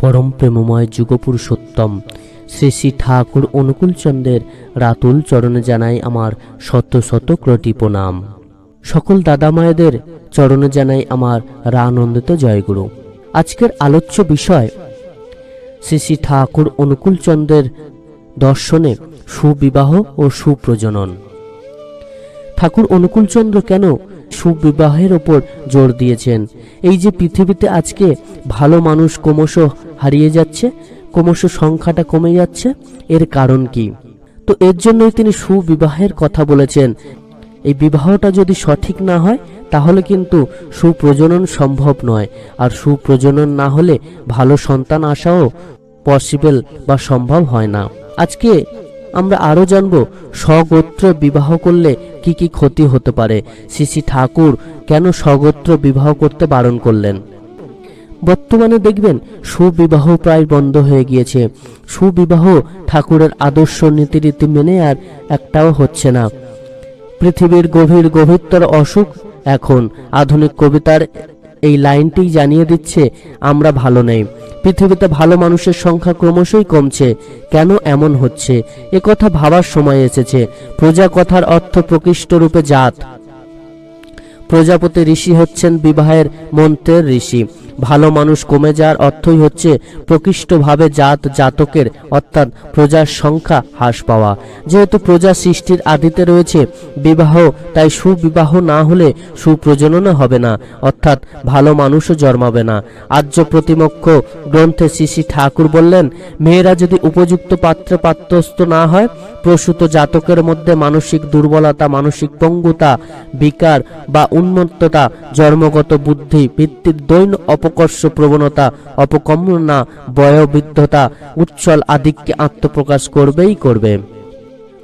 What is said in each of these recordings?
পরম প্রেমময় যুগপুরুষোত্তম শ্রী শ্রী ঠাকুর অনুকূলচন্দ্রের রাতুল চরণে জানাই আমার শত শত কোটি প্রণাম। সকল দাদা মায়েদের চরণে জানাই আমার রানন্দিত জয়গুরু। আজকের আলোচ্য বিষয় শ্রী শ্রী ঠাকুর অনুকূলচন্দ্রের দর্শনে সুবিবাহ ও সুপ্রজনন। ঠাকুর অনুকূলচন্দ্র কেন সুবিবাহের ওপর জোর দিয়েছেন। এই যে পৃথিবীতে আজকে ভালো মানুষ ক্রমশ হারিয়ে যাচ্ছে, ক্রমশ সংখ্যাটা কমে যাচ্ছে, এর কারণ কি? তো এর জন্যই তিনি সুবিবাহের কথা বলেছেন। এই বিবাহটা যদি সঠিক না হয়, তাহলে কিন্তু সুপ্রজনন সম্ভব নয়। আর সুপ্রজনন না হলে ভালো সন্তান আসাও পসিবল বা সম্ভব হয় না। আজকে আমরা আরও জানব, স্বগোত্র বিবাহ করলে কি কি ক্ষতি হতে পারে? শ্রী ঠাকুর কেন স্বগোত্র বিবাহ করতে বারণ করলেন? বর্তমানে দেখবেন, সুবিবাহ প্রায় বন্ধ হয়ে গিয়েছে। সুবিবাহ ঠাকুরের আদর্শ নীতিরীতি মেনে আর একটাও হচ্ছে না। পৃথিবীর গভীর গভীরতর অসুখ এখন আধুনিক কবিতার এই লাইনটি জানিয়ে দিচ্ছে, আমরা ভালো নেই। পৃথিবীতে ভালো মানুষের সংখ্যা ক্রমশই কমছে। কেন এমন হচ্ছে? কথা ভাবার সময় এসেছে। প্রজা কথার অর্থ প্রকৃষ্ট রূপে জাত। প্রজাপতি ঋষি হচ্ছেন বিবাহের মন্ত্রের ঋষি। ভালো মানুষ কমে যাওয়ার অর্থই হচ্ছে প্রকৃষ্টভাবে জাত জাতকের, অর্থাৎ প্রজার সংখ্যা হ্রাস পাওয়া। যেহেতু প্রজা সৃষ্টির আদিতে রয়েছে বিবাহ, তাই সুবিবাহ না হলে সুপ্রজননও হবে না, অর্থাৎ ভালো মানুষও জন্মাবে না। আর্য প্রতিমক্ষ গ্রন্থে শ্রী ঠাকুর বললেন, মেয়েরা যদি উপযুক্ত পাত্রে পাত্রস্থ না হয় প্রসূত জাতকের মধ্যে মানসিক দুর্বলতা, মানসিক পঙ্গুতা, বিকার বা উন্মত্ততা, জন্মগত বুদ্ধি ভিত্তির দৈন অপকর্ষ প্রবণতা অপকম্যনা বয়োবৃদ্ধতা, উচ্ছল আদিককে আত্মপ্রকাশ করবেই করবে।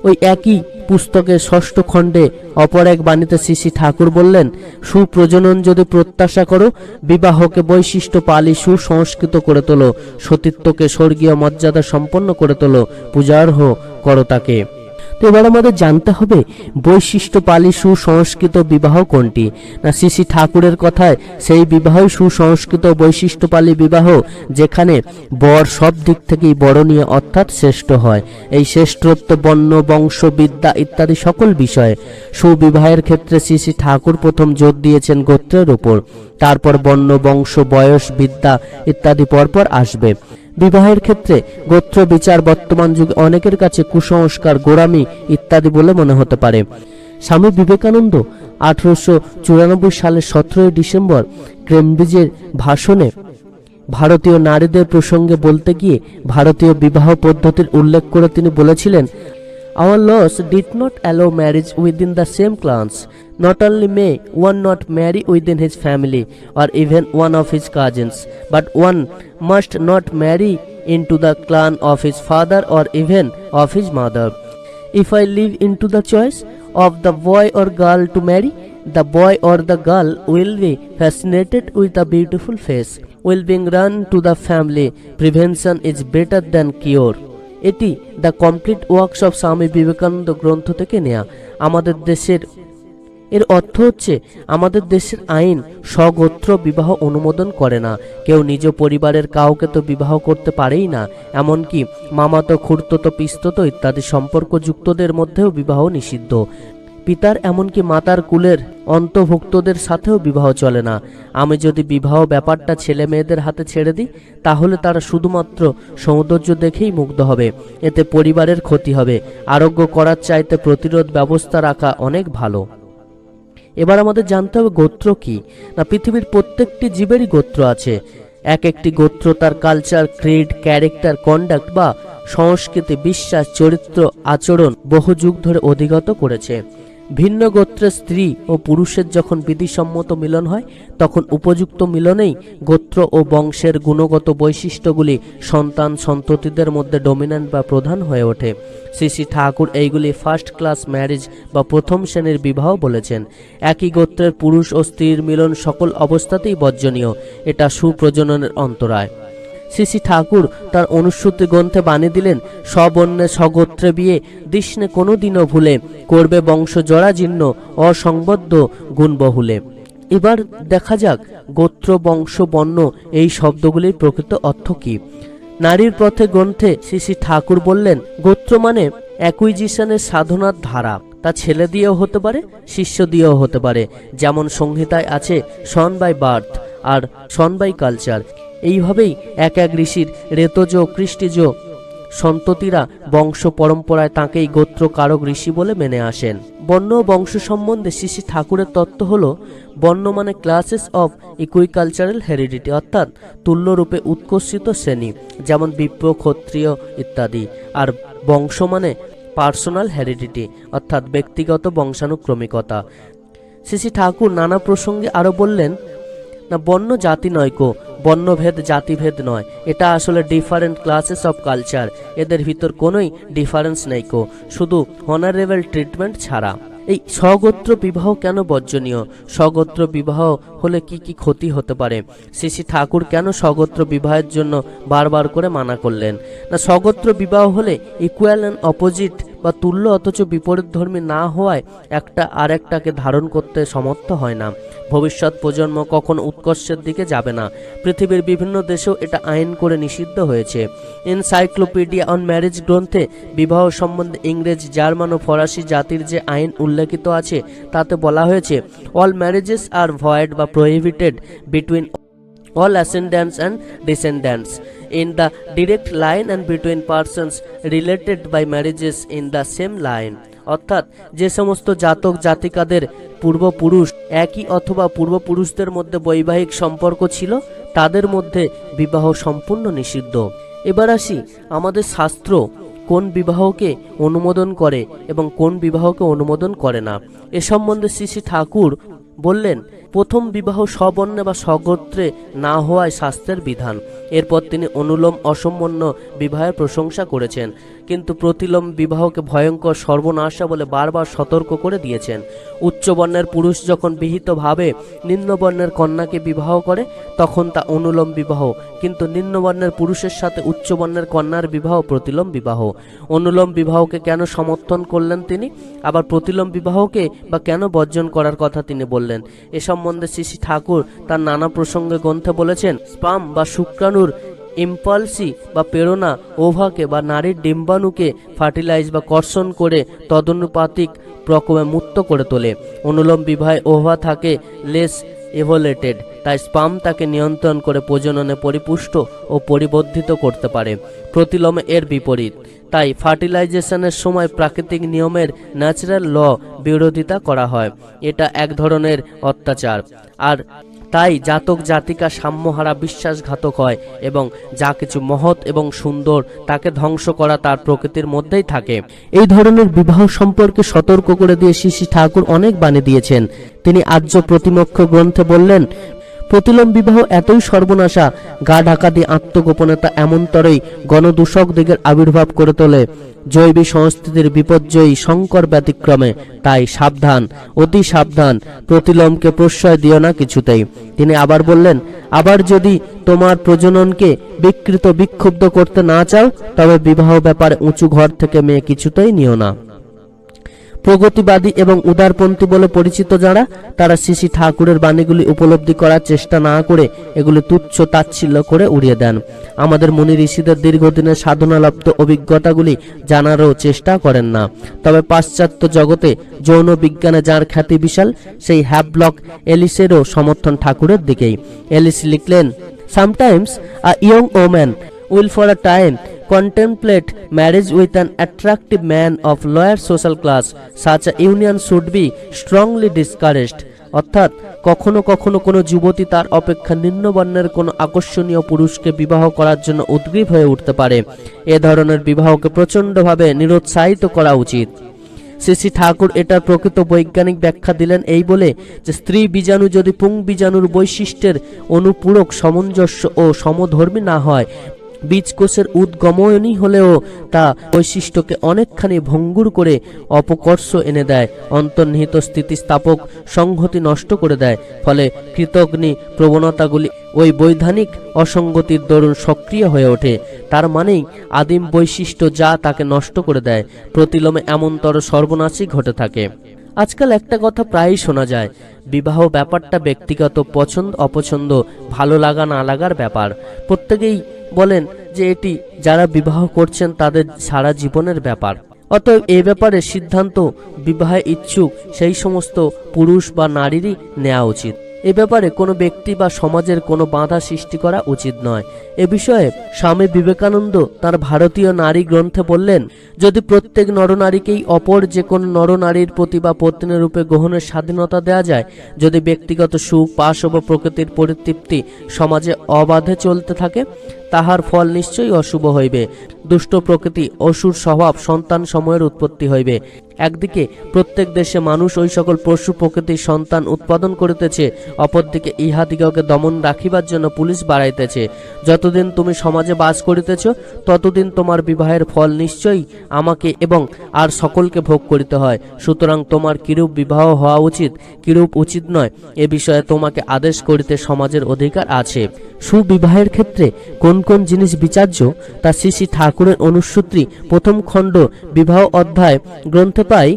ওই একই পুস্তকের ষষ্ঠ খণ্ডে অপর এক বাণীতে শ্রী ঠাকুর বললেন, সুপ্রজনন যদি প্রত্যাশা করো, বিবাহকে বৈশিষ্ট্য পালি সুসংস্কৃত করে তোলো, সতীত্বকে স্বর্গীয় মর্যাদা সম্পন্ন করে তোলো, পূজার্হ করো তাকে। তো এবার আমাদের জানতে হবে বৈশিষ্ট্য পালি সুসংস্কৃত বিবাহ কোনটি? না, শ্রী শ্রী ঠাকুরের কথায় সেই বিবাহই সুসংস্কৃত বৈশিষ্ট্য পালি বিবাহ, যেখানে বর সব দিক থেকেই বরণীয় অর্থাৎ শ্রেষ্ঠ হয়। এই শ্রেষ্ঠত্ব, বর্ণ, বংশ, বিদ্যা ইত্যাদি সকল বিষয়ে। সুবিবাহের ক্ষেত্রে শ্রী শ্রী ঠাকুর প্রথম জোর দিয়েছেন গোত্রের উপর। তারপর বর্ণ, বংশ, বয়স, বিদ্যা ইত্যাদি পরপর আসবে। বিবাহের ক্ষেত্রে গোত্র, বিচার, বর্তমান যুগে অনেকের কাছে কুসংস্কার, গোড়ামি ইত্যাদি বলে মনে হতে পারে। স্বামী বিবেকানন্দ আঠারোশো চুরানব্বই সালের সতেরোই ডিসেম্বর ক্রেমব্রিজের ভাষণে ভারতীয় নারীদের প্রসঙ্গে বলতে গিয়ে ভারতীয় বিবাহ পদ্ধতির উল্লেখ করে তিনি বলেছিলেন Our laws did not allow marriage within the same clans. Not only may one not marry within his family or even one of his cousins, but one must not marry into the clan of his father or even of his mother. If I leave into the choice of the boy or girl to marry, the boy or the girl will be fascinated with a beautiful face, will being run to the family. Prevention is better than cure. এটি the complete works of Swami Vivekananda গ্রন্থ থেকে নেয়া। আমাদের দেশের, এর অর্থ হচ্ছে আমাদের দেশের আইন স্বগোত্র বিবাহ অনুমোদন করে না। কেউ নিজ পরিবারের কাউকে তো বিবাহ করতে পারেই না, এমনকি মামাতো খুড়তো পিস্তত ইত্যাদি সম্পর্কযুক্তদের মধ্যেও বিবাহ নিষিদ্ধ। পিতার এমনকি মাতার কুলের অন্তর্ভুক্তদের সাথেও বিবাহ চলে না। আমি যদি বিবাহ ব্যাপারটা ছেলে মেয়েদের হাতে ছেড়ে দিই, তাহলে তারা শুধুমাত্র সৌন্দর্য দেখেই মুগ্ধ হবে। এতে পরিবারের ক্ষতি হবে। আরোগ্য করার চাইতে প্রতিরোধ ব্যবস্থা রাখা অনেক ভালো। এবার আমাদের জানতে হবে গোত্র কি? না, পৃথিবীর প্রত্যেকটি জীবেরই গোত্র আছে। এক একটি গোত্র তার কালচার ক্রিড ক্যারেক্টার কন্ডাক্ট বা সংস্কৃতি, বিশ্বাস, চরিত্র, আচরণ বহু যুগ ধরে অধিগত করেছে। ভিন্ন গোত্রের স্ত্রী ও পুরুষের যখন বিধিসম্মত মিলন হয়, তখন উপযুক্ত মিলনেই গোত্র ও বংশের গুণগত বৈশিষ্ট্যগুলি সন্তান সন্ততিদের মধ্যে ডমিন্যান্ট বা প্রধান হয়ে ওঠে। শ্রী শ্রী ঠাকুর এইগুলি ফার্স্ট ক্লাস ম্যারেজ বা প্রথম শ্রেণির বিবাহ বলেছেন। একই গোত্রের পুরুষ ও স্ত্রীর মিলন সকল অবস্থাতেই বর্জনীয়। এটা সুপ্রজননের অন্তরায়। শ্রী শ্রী ঠাকুর তার অনুশ্রুতি গ্রন্থে বানিয়ে দিলেন, স্ববর্ণে স্বগোত্রে বিয়ে, দৃষ্ণে কোনোদিনও ভুলে, করবে বংশ জরাজীর্ণ, অসংবদ্ধ, গুণবহুলে। এবার দেখা যাক, গোত্র, বংশ, বর্ণ, এই শব্দগুলির প্রকৃত অর্থ কী। নারীর পথে গ্রন্থে শ্রী শ্রী ঠাকুর বললেন, গোত্র মানে অ্যাকুইজিশনের সাধনার ধারা। তা ছেলে দিয়েও হতে পারে, শিষ্য দিয়েও হতে পারে। যেমন সংহিতায় আছে, সন বাই বার্থ, আর সন বাই কালচার। এইভাবেই এক এক ঋষির রেতজ কৃষ্টিজ সন্ততিরা বংশ পরম্পরায় তাঁকেই গোত্র কারক ঋষি বলে মেনে আসেন। বর্ণ বংশ সম্বন্ধে শ্রী ঠাকুরের তত্ত্ব হল, বর্ণ মানে ক্লাসেস অফ ইকুইকালচারাল হেরিডিটি অর্থাৎ তুল্যরূপে উৎকর্ষিত শ্রেণি, যেমন বিপ্র ক্ষত্রিয় ইত্যাদি। আর বংশ মানে পার্সোনাল হেরিডিটি অর্থাৎ ব্যক্তিগত বংশানুক্রমিকতা। শ্রী ঠাকুর নানা প্রসঙ্গে আরও বললেন, না, বর্ণ জাতি নয় কো বর্ণভেদ, জাতিভেদ নয়। এটা আসলে ডিফারেন্ট ক্লাসেস অফ কালচার এদের ভিতর কোনোই ডিফারেন্স নেই কো। শুধু অনারেবল ট্রিটমেন্ট ছাড়া। এই স্বগোত্র বিবাহ কেন বর্জনীয়? স্বগোত্র বিবাহ হলে কি কি ক্ষতি হতে পারে? শ্রী ঠাকুর কেন স্বগোত্র বিবাহের জন্য বারবার করে মানা করলেন? না, স্বগোত্র বিবাহ হলে ইকুয়াল অ্যান্ড অপোজিট বা তুল্য অথচ বিপরীত ধর্মী না হওয়ায় একটা আর একটাকে ধারণ করতে সমর্থ হয় না। ভবিষ্যৎ প্রজন্ম কখন উৎকর্ষের দিকে যাবে না। পৃথিবীর বিভিন্ন দেশেও এটা আইন করে নিষিদ্ধ হয়েছে। এনসাইক্লোপিডিয়া অন ম্যারেজ গ্রন্থে বিবাহ সম্বন্ধে ইংরেজ, জার্মান ও ফরাসি জাতির যে আইন উল্লেখিত আছে, তাতে বলা হয়েছে অল ম্যারেজেস আর ভয়েড বা prohibited between all ascendants and descendants. In the direct line and between persons related by marriages in the same line. অর্থাৎ যে সমস্ত জাতক জাতিকাদের পূর্বপুরুষ, একই অথবা পূর্বপুরুষদের মধ্যে বৈবাহিক সম্পর্ক ছিল, তাদের মধ্যে বিবাহ সম্পূর্ণ নিষিদ্ধ। এবার আসি আমাদের শাস্ত্র কোন বিবাহকে অনুমোদন করে এবং কোন বিবাহকে অনুমোদন করে না। এ সম্বন্ধে শ্রী শ্রী ঠাকুর বললেন, প্রথম বিবাহ স্ববর্ণে বা স্বগোত্রে না হওয়ায় শাস্ত্রের বিধান। এরপর তিনি অনুলোম অসম্পন্ন বিবাহের প্রশংসা করেছেন। কিন্তু প্রতিলোম বিবাহকে ভয়ঙ্কর সর্বনাশা বলে বারবার সতর্ক করে দিয়েছেন। উচ্চবর্ণের পুরুষ যখন বিহিতভাবে নিম্নবর্ণের কন্যাকে বিবাহ করে, তখন তা অনুলোম বিবাহ। কিন্তু নিম্নবর্ণের পুরুষের সাথে উচ্চবর্ণের কন্যার বিবাহ প্রতিলোম বিবাহ। অনুলোম বিবাহকে কেন সমর্থন করলেন তিনি? আবার প্রতিলোম বিবাহকে বা কেন বর্জন করার কথা তিনি বললেন, এ সম্বন্ধে শ্রী ঠাকুর তার নানা প্রসঙ্গে গ্রন্থে বলেছেন, স্পাম বা শুক্রাণুর ইম্পালসি বা প্রেরণা ওভাকে বা নারীর ডিম্বাণুকে ফার্টিলাইজ বা কর্ষণ করে তদনুপাতিক প্রকমে মুক্ত করে তোলে। অনুলোম বিবাহে ওভা থাকে, লেস এভোলেটেড তাই স্পাম তাকে নিয়ন্ত্রণ করে প্রজননে পরিপুষ্ট ও পরিবর্ধিত করতে পারে, প্রতিলোমে এর বিপরীত। তাই ফার্টিলাইজেশনের সময় প্রাকৃতিক নিয়মের ন্যাচারাল ল বিরোধিতা করা হয়, এটা এক ধরনের অত্যাচার। আর তাই জাতক জাতিকা সাম্যহারা বিশ্বাসঘাতক হয় এবং যা কিছু মহৎ এবং সুন্দর তাকে ধ্বংস করা তার প্রকৃতির মধ্যেই থাকে। এই ধরনের বিবাহ সম্পর্কে সতর্ক করে দিয়ে শ্রী ঠাকুর অনেক বাণী দিয়েছেন। তিনি আর্য প্রতিমক্ষ গ্রন্থে বললেন, প্রতিলোম বিবাহ এতই সর্বনাশা, গা ঢাকা দিয়ে আত্মগোপনতা এমনতরই গণদূষক দিকের আবির্ভাব করে তোলে। জৈবিক সংস্কৃতির বিপর্যয়ী সংকর ব্যতিক্রমে, তাই সাবধান, অতি সাবধান, প্রতিলোমকে প্রশ্রয় দিও না কিছুতেই। তিনি আবার বললেন, আবার যদি তোমার প্রজননকে বিকৃত বিক্ষুব্ধ করতে না চাও, তবে বিবাহ ব্যাপারে উঁচু ঘর থেকে মেয়ে কিছুতেই নিও না। প্রগতিবাদী এবং উদারপন্থী বলে পরিচিত যারা, তারা শ্রী ঠাকুরের বাণীগুলি উপলব্ধি করার চেষ্টা না করে এগুলি তুচ্ছ তাচ্ছিল্য করে উড়িয়ে দেন। আমাদের মুনি ঋষিদের দীর্ঘদিনের সাধনালব্ধ অভিজ্ঞতাগুলি জানারও চেষ্টা করেন না। তবে পাশ্চাত্য জগতে যৌন বিজ্ঞানে যার খ্যাতি বিশাল, সেই হ্যাবলক এলিসেরও সমর্থন ঠাকুরের দিকেই। এলিস লিখলেন, sometimes a young woman will for a time contemplate marriage with an attractive man of lower social class. Such a union should be strongly discouraged. অর্থাৎ, কখনো কখনো কোনো যুবতী তার অপেক্ষা নিম্নবর্ণের কোনো আকর্ষণীয় পুরুষকে বিবাহ করার জন্য উদ্গ্রীব হয়ে উঠতে পারে। এ ধরনের বিবাহকে প্রচণ্ডভাবে নিরুৎসাহিত করা উচিত। শ্রী ঠাকুর এটার প্রকৃত বৈজ্ঞানিক ব্যাখ্যা দিলেন এই বলে যে, স্ত্রী বীজাণু যদি পুং বীজাণুর বৈশিষ্ট্যের অনুপূরক সামঞ্জস্য ও সমধর্মী না হয় বীজকোষের উদ্গমনই হলেও তা বৈশিষ্ট্যকে অনেকখানি ভঙ্গুর করে অপকর্ষ এনে দেয়, অন্তর্নিহিত স্থিতিস্থাপক সংহতি নষ্ট করে দেয়, ফলে কৃতজ্ঞী প্রবণতাগুলি ওই বৈধানিক অসঙ্গতির দরুন সক্রিয় হয়ে ওঠে। তার মানেই আদিম বৈশিষ্ট্য যা তাকে নষ্ট করে দেয়, প্রতিলোমে এমনতর সর্বনাশই ঘটে থাকে। আজকাল একটা কথা প্রায়ই শোনা যায়, বিবাহ ব্যাপারটা ব্যক্তিগত পছন্দ অপছন্দ ভালো লাগা না লাগার ব্যাপার। প্রত্যেকেই বলেন যে এটি যারা বিবাহ করছেন তাদের সারা জীবনের ব্যাপার। অতএব এ ব্যাপারে সিদ্ধান্ত বিবাহে ইচ্ছুক সেই সমস্ত পুরুষ বা নারীরই নেওয়া উচিত। এ ব্যাপারে কোনো ব্যক্তি বা সমাজের কোনো বাধা সৃষ্টি করা উচিত নয়। এ বিষয়ে স্বামী বিবেকানন্দ তার ভারতীয় নারী গ্রন্থে বললেন, যদি প্রত্যেক নরনারীকেই অপর যে কোনো নরনারীর প্রতি বা পত্নী রূপে গ্রহণের স্বাধীনতা দেওয়া যায়, যদি ব্যক্তিগত সুখ, পাশ ও প্রকৃতির পরিতৃপ্তি সমাজে অবাধে চলতে থাকে তাহার ফল নিশ্চয়ই অশুভ হইবে। দুষ্ট প্রকৃতি অসুর স্বভাব সন্তান সময়ের উৎপত্তি হইবে। একদিকে প্রত্যেক দেশে মানুষ ওই সকল পশু প্রকৃতির সন্তান উৎপাদন করিতেছে, অপরদিকে ইহাদিগকে দমন রাখিবার জন্য পুলিশ বাড়াইতেছে। যতদিন তুমি সমাজে বাস করিতেছ, ততদিন তোমার বিবাহের ফল নিশ্চয়ই আমাকে এবং আর সকলকে ভোগ করিতে হয়। সুতরাং তোমার কিরূপ বিবাহ হওয়া উচিত, কিরূপ উচিত নয়, এ বিষয়ে তোমাকে আদেশ করিতে সমাজের অধিকার আছে। সুবিবাহের ক্ষেত্রে কোন কোন জিনিস বিচার্য তা শ্রী শ্রী ঠাকুরের অনুসূত্রী প্রথম খণ্ড বিবাহ অধ্যায় গ্রন্থে পাই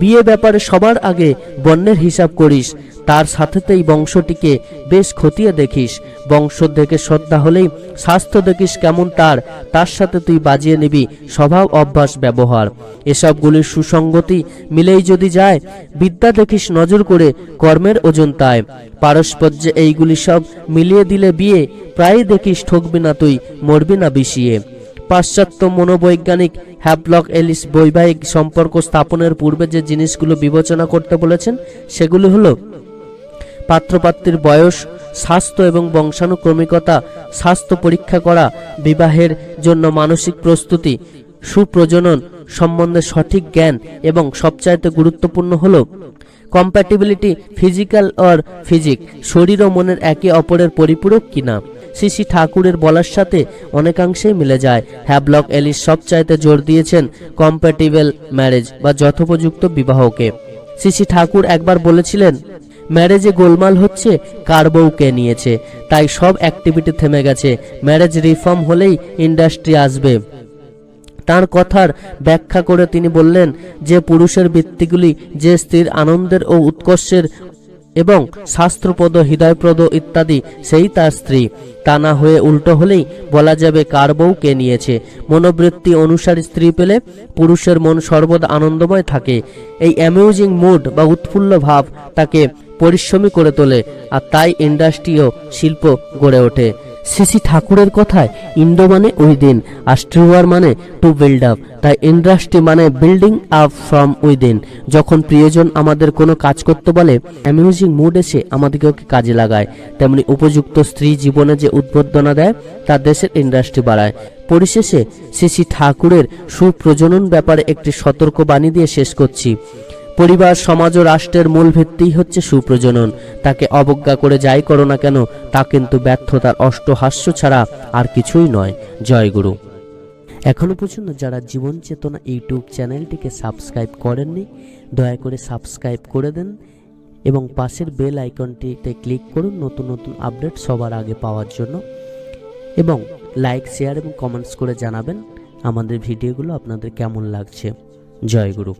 বিয়ে ব্যাপারে সবার আগে বর্ণের হিসাব করিস, তার সাথেতেই বংশটিকে বেশ খতিয়ে দেখিস। বংশ দেখে শ্রদ্ধা হলেই স্বাস্থ্য দেখিস কেমন তার তার সাথে তুই বাজিয়ে নিবি স্বভাব, অভ্যাস, ব্যবহার। এসবগুলির সুসঙ্গতি মিলেই যদি যায়, বিদ্যা দেখিস নজর করে কর্মের ওজন তাই। পারস্পর্যে এইগুলি সব মিলিয়ে দিলে বিয়ে প্রায়ই দেখিস ঠকবি না তুই, মরবি না বিষিয়ে। পাশ্চাত্য মনোবৈজ্ঞানিক হ্যাপলক এলিস বৈবাহিক সম্পর্ক স্থাপনের পূর্বে যে জিনিসগুলো বিবেচনা করতে বলেছেন, সেগুলি হলো পাত্রপাত্রীর বয়স, স্বাস্থ্য এবং বংশানুক্রমিকতা, স্বাস্থ্য পরীক্ষা করা, বিবাহের জন্য মানসিক প্রস্তুতি, সুপ্রজনন সম্বন্ধে সঠিক জ্ঞান এবং সবচাইতে গুরুত্বপূর্ণ হল কম্প্যাটিবিলিটি ফিজিক্যাল অর ফিজিক শরীর ও মনের একে অপরের পরিপূরক কিনা। শ্রী শ্রী ঠাকুরের বলার সাথে অনেকাংশেই মিলে যায়। হ্যাবলক এলিস সবচাইতে জোর দিয়েছেন কম্প্যাটিবল ম্যারেজ বা যথোপযুক্ত বিবাহকে। শ্রী ঠাকুর একবার বলেছিলেন, ম্যারেজে গোলমাল হচ্ছে, কার বউকে নিয়েছে? তাই সব অ্যাক্টিভিটি থেমে গেছে। ম্যারেজ রিফর্ম হলেই ইন্ডাস্ট্রি আসবে। তার কথার ব্যাখ্যা করে তিনি বললেন, যে পুরুষের বৃত্তিগুলি যে স্ত্রীর আনন্দের ও উৎকর্ষের এবং শাস্ত্রপদ, হৃদয়প্রদ ইত্যাদি, সেই তার স্ত্রী। তা না হয়ে উল্টো হলেই বলা যাবে কার বউ কে নিয়েছে। মনোবৃত্তি অনুসারী স্ত্রী পেলে পুরুষের মন সর্বদা আনন্দময় থাকে। এই অ্যামিউজিং মুড বা উৎফুল্ল ভাব তাকে পরিশ্রমী করে তোলে, আর তাই ইন্ডাস্ট্রিও শিল্প গড়ে ওঠে। সিসি ঠাকুরের কথায় ইন্ডো মানে উইদিন আর স্ট্রিওয়ার মানে টু বিল্ড আপ তাই ইন্ডাস্ট্রি মানে বিল্ডিং আপ ফ্রম উইদিন যখন প্রিয়জন আমাদের কোনো কাজ করতে বলে অ্যামিউজিং মুড এসে আমাদেরকে কাজে লাগায়। তেমনি উপযুক্ত স্ত্রী জীবনে যে উদ্বোধনা দেয়, তা দেশের ইন্ডাস্ট্রি বাড়ায়। পরিশেষে শ্রী ঠাকুরের সুপ্রজনন ব্যাপারে একটি সতর্কবাণী দিয়ে শেষ করছি। পরিবার, সমাজ ও রাষ্ট্রের মূল ভিত্তিই হচ্ছে সুপ্রজনন। তাকে অবজ্ঞা করে যাই করো না কেন, তা কিন্তু ব্যর্থতার অষ্টহাস্য ছাড়া আর কিছুই নয়। জয় গুরু। এখনও পর্যন্ত যারা জীবন চেতনা ইউটিউব চ্যানেলটিকে সাবস্ক্রাইব করেননি, দয়া করে সাবস্ক্রাইব করে দেন এবং পাশের বেল আইকনটিতে ক্লিক করুন নতুন নতুন আপডেট সবার আগে পাওয়ার জন্য এবং লাইক, শেয়ার এবং কমেন্টস করে জানাবেন আমাদের ভিডিওগুলো আপনাদের কেমন লাগছে। জয় গুরু।